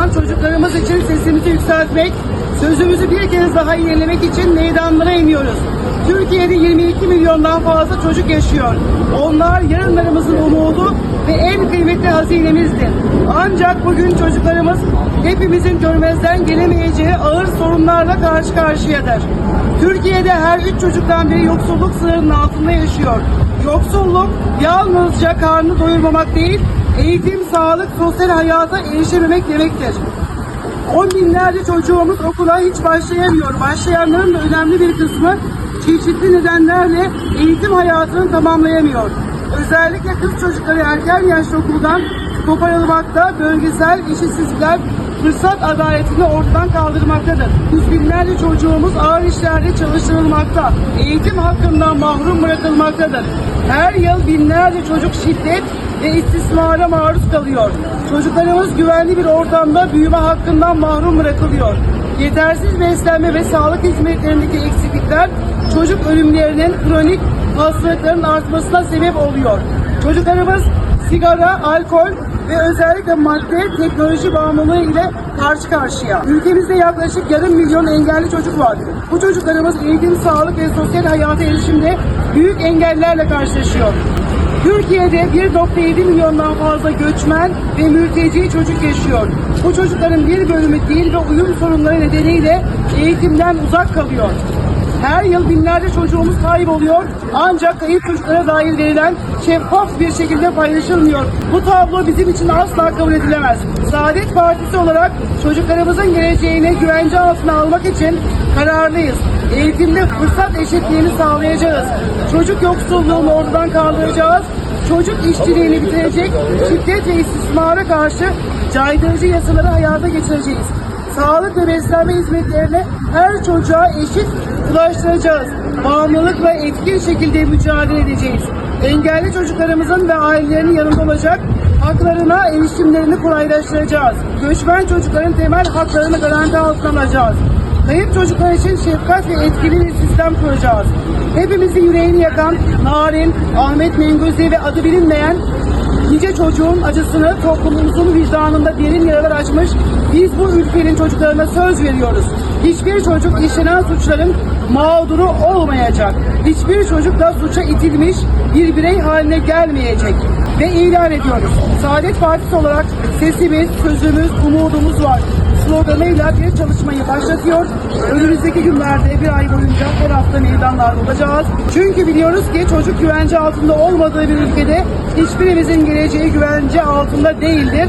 olan çocuklarımız için sesimizi yükseltmek, sözümüzü bir kez daha yenilemek için meydanlara iniyoruz. Türkiye'de 22 milyondan fazla çocuk yaşıyor. Onlar yarınlarımızın umudu ve en kıymetli hazinemizdir. Ancak bugün çocuklarımız hepimizin görmezden gelemeyeceği ağır sorunlarla karşı karşıyadır. Türkiye'de her üç çocuktan biri yoksulluk sınırının altında yaşıyor. Yoksulluk yalnızca karnı doyurmamak değil, eğitim, sağlık, sosyal hayata erişememek demektir. On binlerce çocuğumuz okula hiç başlayamıyor. Başlayanların da önemli bir kısmı çeşitli nedenlerle eğitim hayatını tamamlayamıyor. Özellikle kız çocukları erken yaşta okuldan koparılmakta, bölgesel eşitsizlikler fırsat adaletini ortadan kaldırmaktadır. Yüz binlerce çocuğumuz ağır işlerde çalıştırılmakta, eğitim hakkından mahrum bırakılmaktadır. Her yıl binlerce çocuk şiddet ve istismara maruz kalıyor. Çocuklarımız güvenli bir ortamda büyüme hakkından mahrum bırakılıyor. Yetersiz beslenme ve sağlık hizmetlerindeki eksiklikler çocuk ölümlerinin kronik hastalıkların artmasına sebep oluyor. Çocuklarımız sigara, alkol ve özellikle madde teknoloji bağımlılığı ile karşı karşıya. Ülkemizde yaklaşık yarım milyon engelli çocuk var. Bu çocuklarımız eğitim, sağlık ve sosyal hayata erişimde büyük engellerle karşılaşıyor. Türkiye'de 1.7 milyondan fazla göçmen ve mülteci çocuk yaşıyor. Bu çocukların bir bölümü dil ve uyum sorunları nedeniyle eğitimden uzak kalıyor. Her yıl binlerce çocuğumuz kayboluyor ancak kayıp çocuklara dair verilen şeffaf bir şekilde paylaşılmıyor. Bu tablo bizim için asla kabul edilemez. Saadet Partisi olarak çocuklarımızın geleceğini güvence altına almak için kararlıyız. Eğitimde fırsat eşitliğini sağlayacağız. Çocuk yoksulluğunu ortadan kaldıracağız. Çocuk işçiliğini bitirecek, şiddet ve istismara karşı caydırıcı yasaları hayata geçireceğiz. Sağlık ve beslenme hizmetlerine her çocuğa eşit ulaştıracağız. Bağımlılıkla etkin şekilde mücadele edeceğiz. Engelli çocuklarımızın ve ailelerinin yanında olacak, haklarına erişimlerini kolaylaştıracağız. Göçmen çocukların temel haklarını garanti altına alacağız. Kayıp çocuklar için şefkat ve etkili bir sistem kuracağız. Hepimizin yüreğini yakan Narin, Ahmet Mengüzi ve adı bilinmeyen nice çocuğun acısını toplumumuzun vicdanında derin yaralar açmış, biz bu ülkenin çocuklarına söz veriyoruz. Hiçbir çocuk işlenen suçların mağduru olmayacak. Hiçbir çocuk da suça itilmiş bir birey haline gelmeyecek. Ve ilan ediyoruz. Saadet Partisi olarak sesimiz, sözümüz, umudumuz var sloganıyla bir çalışmayı başlatıyor. Önümüzdeki günlerde bir ay boyunca her hafta meydanlarda olacağız. Çünkü biliyoruz ki çocuk güvence altında olmadığı bir ülkede hiçbirimizin geleceği güvence altında değildir.